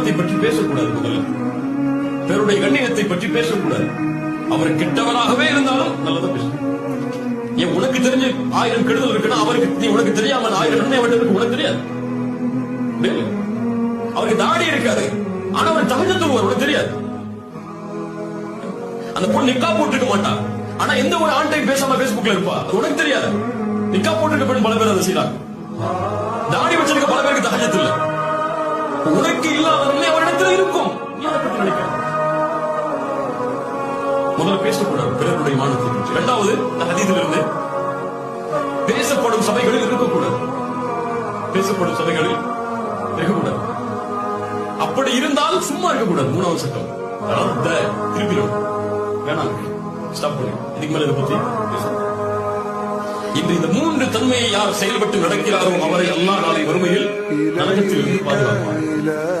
மானத்தை பற்றி பேசக்கூடாது முதல்ல. பிறருடைய கண்ணியத்தை பற்றி பேசக்கூடாது. அவர் கெட்டவராகவே இருந்தாலும் நல்லதா பேசணும் ஏன் உனக்கு தெரிஞ்சு ஆயிரம் கெடுதல் இருக்குன்னா அவருக்கு நீ உனக்கு தெரியாம ஆயிரம் நன்மை அவர்கிட்ட இருக்கு உனக்கு தெரியாது? அவருக்கு தாடி இருக்காது. ஆனா அவர் தகஜத்துவம் உனக்கு தெரியாது. அந்த பொண்ணு நிக்கா போட்டுக்க மாட்டா. ஆனா எந்த ஒரு ஆண்டையும் பேசாம பேஸ்புக்ல இருப்பா. அது உனக்கு தெரியாது. நிக்கா போட்டுக்க பெண் பல பேர் அதை செய்யறாங்க தாடி வச்சிருக்க பல பேருக்கு தகஜத்து உனக்கு இல்லாத நன்மை இருக்கும். முதல்ல பேசக்கூடாது. பிறருடைய மானத்தை இரண்டாவது அதிதிலிருந்து பேசப்படும் சபைகளில் இருக்கக்கூடாது. பேசப்படும் சபைகளில் இருக்கக்கூடாது. அப்படி இருந்தால் சும்மா இருக்கக்கூடாது. மூணாவது சட்டம். ரத்த திருப்பிடும். வேணாம். ஸ்டாப் பண்ணு. இதுக்கு மேல இதை பத்தி பேச இன்று இந்த மூன்று தன்மையை யார் செயல்பட்டு நடக்கிறாரோ அவரை அல்லா நாளை வறுமையில் நரகத்தில் இருந்து பாதுகாப்பார்.